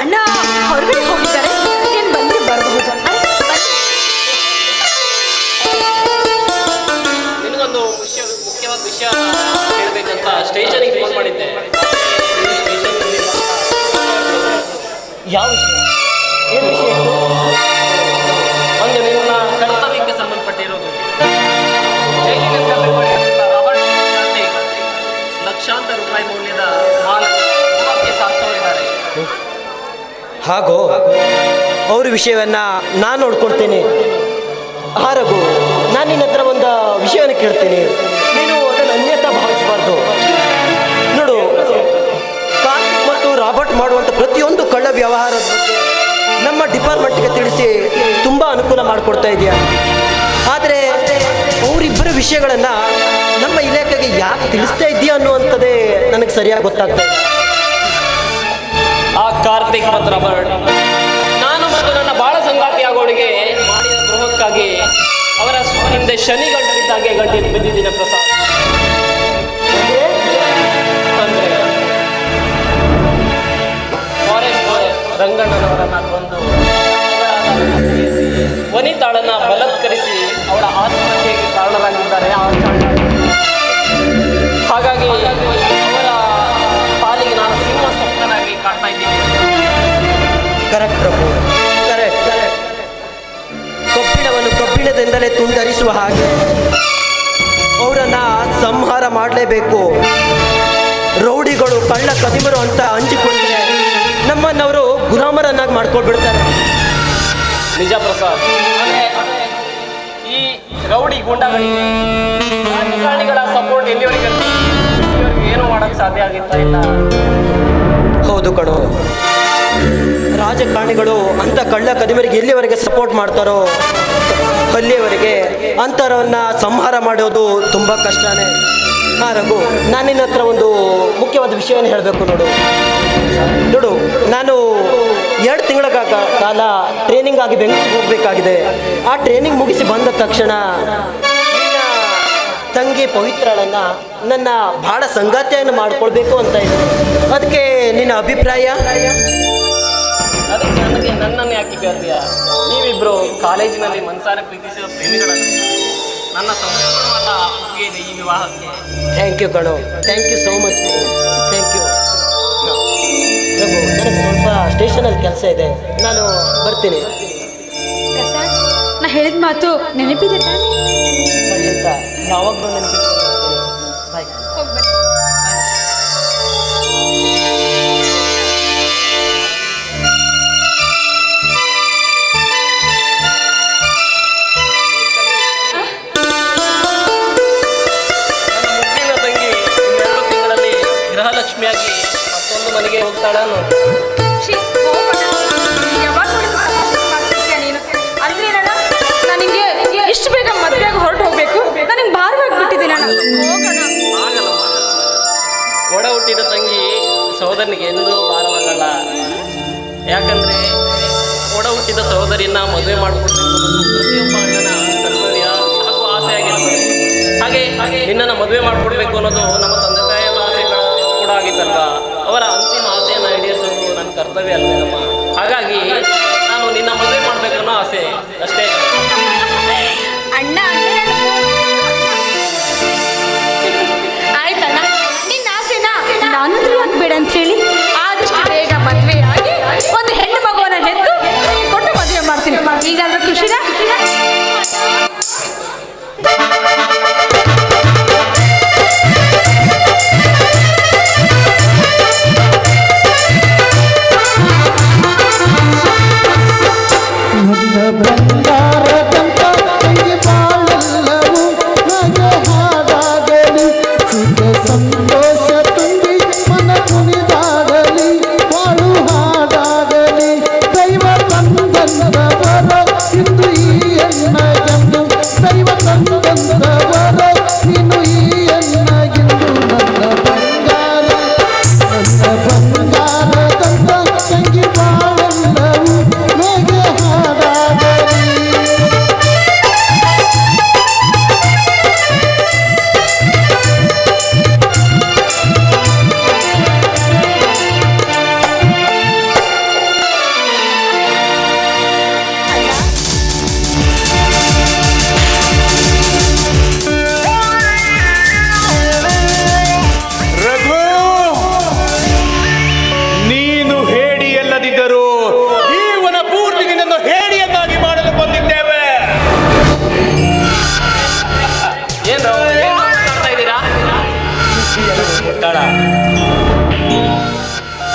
ಅಣ್ಣ ಹೊರಗಡೆ ಹೋಗಿದ್ದಾರೆ ನೀನು ಬಂದ್ರೆ ಬರಬಹುದು. ನಿನಗೊಂದು ಮುಖ್ಯವಾದ ವಿಷಯ ಹೇಳ್ಬೇಕಂತ ಸ್ಟೇಷನಿಗೆ ಫೋನ್ ಮಾಡಿದ್ದೆ. ಯಾವ ವಿಷಯ? ಏನು ವಿಷಯ ಹಾಗೋ, ಅವ್ರ ವಿಷಯವನ್ನ ನಾನು ನೋಡ್ಕೊಳ್ತೇನೆ. ಹಾರಗು, ನಾನು ನಿನ್ನ ಹತ್ರ ಒಂದು ವಿಷಯವನ್ನು ಕೇಳ್ತೀನಿ. ನೀನು ಅದನ್ನು ಅನ್ಯತಾ ಭಾವಿಸಬಾರ್ದು. ನೋಡು, ಕಾರ್ತಿಕ್ ಮತ್ತು ರಾಬರ್ಟ್ ಮಾಡುವಂಥ ಪ್ರತಿಯೊಂದು ಕಳ್ಳ ವ್ಯವಹಾರದ ಬಗ್ಗೆ ನಮ್ಮ ಡಿಪಾರ್ಟ್ಮೆಂಟ್ಗೆ ತಿಳಿಸಿ ತುಂಬ ಅನುಕೂಲ ಮಾಡಿಕೊಡ್ತಾ ಇದೆಯಾ. ಆದರೆ, ಅವರಿಬ್ಬರ ವಿಷಯಗಳನ್ನು ನಮ್ಮ ಇಲಾಖೆಗೆ ಯಾಕೆ ತಿಳಿಸ್ತಾ ಇದೆಯಾ ಅನ್ನುವಂಥದ್ದೇ ನನಗೆ ಸರಿಯಾಗಿ ಗೊತ್ತಾಗ್ತಾ ಆ ಕಾರ್ತಿಕ್ ಮತ್ತು ರಾಬರ್ಟ್ ನಾನು ಮತ್ತು ನನ್ನ ಬಾಳ ಸಂಗಾತಿ ಆಗೋಳಿಗೆ ಮಾಡಿದ ದ್ರೋಹಕ್ಕಾಗಿ ಅವರ ಹಿಂದೆ ಶನಿ ಗಂಟಲಿದ್ದಾಗೆ ಗಂಟಿ ಬಿದ್ದಿದ್ದೀನಿ ಪ್ರಸಾದ್. ಮಾಡಲೇಬೇಕು. ರೌಡಿಗಳು ಕಳ್ಳ ಕದಿಮರು ಅಂತ ಹಂಚಿಕೊಂಡ್ರೆ ನಮ್ಮನ್ನವರು ಗುಲಾಮರನ್ನಾಗಿ ಮಾಡ್ಕೊಳ್ಬಿಡ್ತಾರೆ. ನಿಜ ಪ್ರಸಾದ್. ಈ ರೌಡಿ ಗುಂಡಗಳಿಗೆ ರಾಜಕಾರಣಿಗಳ ಸಪೋರ್ಟ್ ಎಲ್ಲಿವರೆಗೆ ಏನು ಮಾಡೋಕ್ಕೆ ಸಾಧ್ಯ ಆಗಿರ್ತಾ ಇಲ್ಲ? ಹೌದು ಕಣೋ. ರಾಜಕಾರಣಿಗಳು ಅಂತ ಕಳ್ಳ ಕದಿಮರಿಗೆ ಎಲ್ಲಿವರೆಗೆ ಸಪೋರ್ಟ್ ಮಾಡ್ತಾರೋ ಅಲ್ಲಿಯವರೆಗೆ ಅಂತರವನ್ನ ಸಂಹಾರ ಮಾಡೋದು ತುಂಬ ಕಷ್ಟನೇ. ಹಾ ನಾನು ನಿನ್ನ ಹತ್ರ ಒಂದು ಮುಖ್ಯವಾದ ವಿಷಯವನ್ನು ಹೇಳಬೇಕು ನೋಡು. ನೋಡು, ನಾನು ಎರಡು ತಿಂಗಳ ಕಾಲ ಟ್ರೈನಿಂಗ್ ಆಗಿ ಬೆಂಗಳೂರಿಗೆ ಹೋಗಬೇಕಾಗಿದೆ. ಆ ಟ್ರೈನಿಂಗ್ ಮುಗಿಸಿ ಬಂದ ತಕ್ಷಣ ತಂಗಿ ಪವಿತ್ರಳನ್ನು ನನ್ನ ಭಾಳ ಸಂಗಾತಿಯನ್ನು ಮಾಡಿಕೊಳ್ಬೇಕು ಅಂತ ಇದೆ ಅದಕ್ಕೆ ನಿನ್ನ ಅಭಿಪ್ರಾಯ? ಅದಕ್ಕೆ ನನ್ನನ್ನು ಯಾಕೆ ಕೇಳ್ತೀಯ? ನೀವಿಬ್ಬರು ಕಾಲೇಜಿನಲ್ಲಿ ಮನಸಾರೆ ಪ್ರೀತಿಸಿದ ಪ್ರೇಮಿಗಳನ್ನು ನನ್ನ ಸಂಪೂರ್ಣವಾದ ಒಪ್ಪಿಗೆ ಇದೆ ಈ ವಿವಾಹಕ್ಕೆ. ಥ್ಯಾಂಕ್ ಯು ಕಣೋ. Thank you so much thank you Raghu ನನಗೆ ಸ್ವಲ್ಪ ಸ್ಟೇಷನಲ್ಲಿ ಕೆಲಸ ಇದೆ. ನಾನು ಬರ್ತೀನಿ. ಪ್ರಸಾದ್ ನಾ ಹೇಳಿದ ಮಾತು ನೆನಪಿದೆ ತಾನೆ? ಖಂಡಿತ ಯಾವಾಗಲೂ ನೆನಪಿಟ್ಕೊಂಡಿರ್ತೀನಿ ನೀನು. ಇಷ್ಟು ಬೇಗ ಮದುವೆಯಾಗಿ ಹೊರಟು ಹೋಗ್ಬೇಕು. ನನಗೆ ಭಾರವಾಗಿ ಬಿಟ್ಟಿದ್ದೀನಣ್ಣ ಹೋಗೋಣ. ಆಗಲ್ಲಮ್ಮ ಒಡ ಹುಟ್ಟಿದ ತಂಗಿ ಸಹೋದರನಿಗೆ ಎಂದೂ ಭಾರವಾಗಲ್ಲ. ಯಾಕಂದ್ರೆ ಒಡ ಹುಟ್ಟಿದ ಸಹೋದರಿಯನ್ನ ಮದುವೆ ಮಾಡಿಕೊಡ್ಬೇಕು ಪ್ರತಿಯೊಬ್ಬ ಆಸೆ ಆಗಿರ್ತದೆ ಹಾಗೆ ಹಾಗೆ ನಿನ್ನನ್ನು ಮದುವೆ ಮಾಡಿಕೊಡ್ಬೇಕು ಅನ್ನೋದು ನಮ್ಮ ತಂದೆ ತಾಯಿಯ ಆಸೆಗಳು ಕೂಡ ಆಗಿದ್ದಲ್ಲ ಅವರ ಅಂತಿಮ ಕರ್ತವ್ಯ ಅಲ್ವೇನಮ್ಮ ಹಾಗಾಗಿ ನಾನು ನಿನ್ನ ಮದುವೆ ಮಾಡ್ಬೇಕನ್ನೋ ಆಸೆ ಅಷ್ಟೇ. ಅಣ್ಣ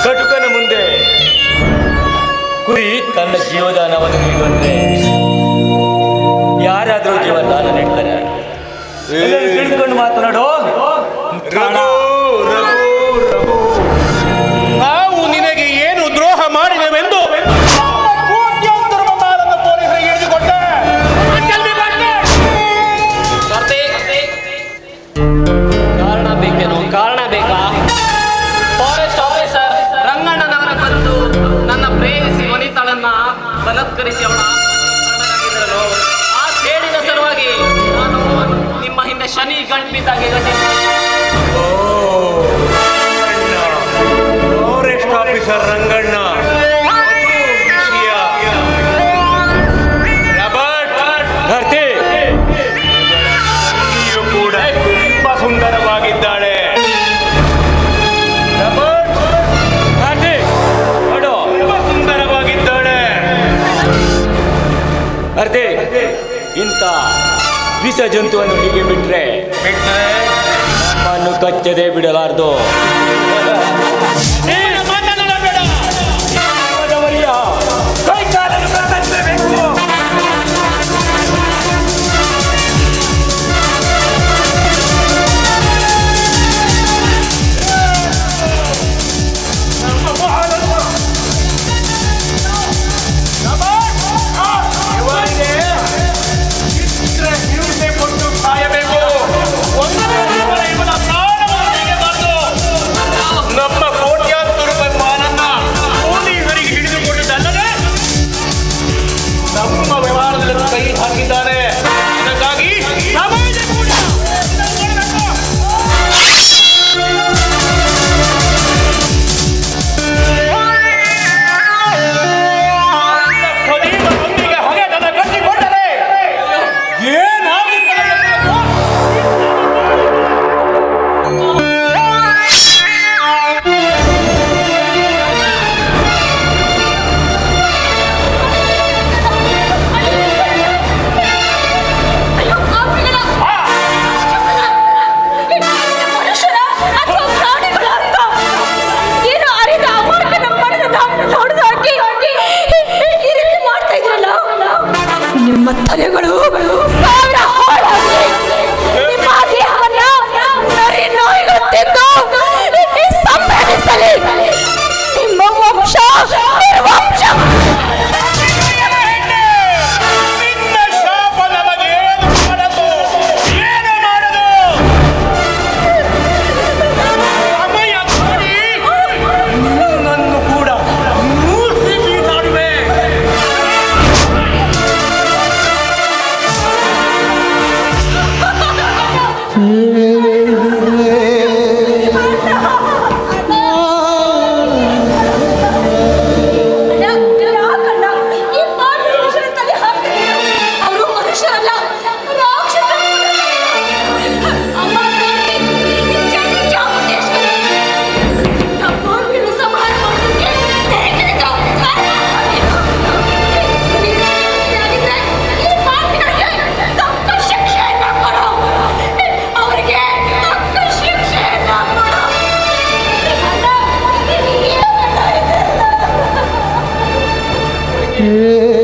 ಕಟುಕನ ಮುಂದೆ. ಕುರಿ ತನ್ನ ಜೀವದಾನವನ್ನು ನೀಡುವಂತೆ ಯಾರಾದರೂ ಜೀವದಾನ ನೀಡ್ತಾರೆ. ತಿಳ್ಕೊಂಡು ಮಾತನಾಡೋ. शनि गण पिता के गठित ऑफिसर रंगण्णा। ವಿಷ ಜಂತುವನ್ನು ಹೀಗೆ ಬಿಟ್ರೆ ನಮ್ಮನ್ನು ಕಚ್ಚದೆ ಬಿಡಲಾರ್ದು. Yeah.